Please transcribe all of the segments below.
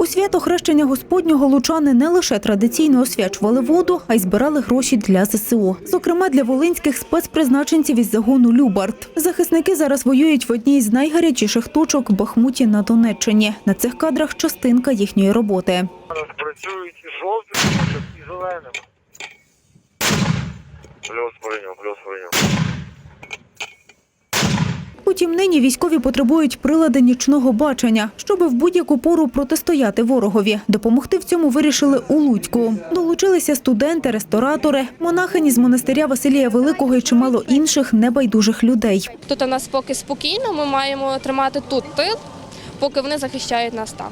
У свято хрещення Господнього лучани не лише традиційно освячували воду, а й збирали гроші для ЗСУ. Зокрема, для волинських спецпризначенців із загону Любард. Захисники зараз воюють в одній з найгарячіших точок Бахмуті на Донеччині. На цих кадрах частинка їхньої роботи. Працюють і жовтим, і зеленим. Плюс прийняв, плюс прийняв. Утім, нині військові потребують прилади нічного бачення, щоби в будь-яку пору протистояти ворогові. Допомогти в цьому вирішили у Луцьку. Долучилися студенти, ресторатори, монахині з монастиря Василія Великого і чимало інших небайдужих людей. Тут у нас поки спокійно, ми маємо тримати тут тил, поки вони захищають нас там.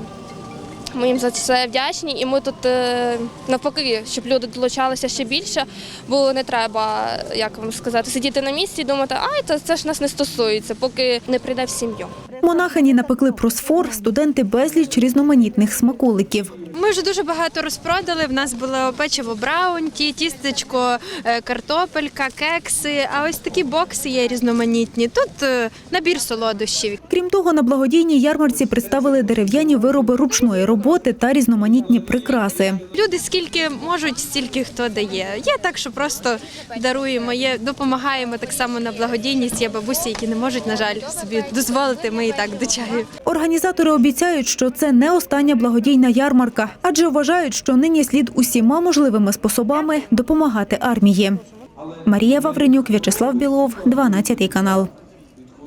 Ми їм за це вдячні, і ми тут е, навпаки, щоб люди долучалися ще більше, бо не треба, як вам сказати, сидіти на місці і думати, ай, це, це ж нас не стосується, поки не прийде в сім'ю. Монахині напекли просфор, студенти безліч різноманітних смаколиків. Ми вже дуже багато розпродали. В нас було печиво браунті, тістечко, е, картопелька, кекси. А ось такі бокси є різноманітні. Тут е, набір солодощів. Крім того, на благодійній ярмарці представили дерев'яні вироби ручної роботи та різноманітні прикраси. Люди скільки можуть, стільки хто дає. Є так, що просто даруємо, є, допомагаємо так само на благодійність. Є бабусі, які не можуть, на жаль, собі дозволити. Ми так до чаю. Організатори обіцяють, що це не остання благодійна ярмарка, адже вважають, що нині слід усіма можливими способами допомагати армії. Марія Вавренюк, В'ячеслав Білов, 12 канал.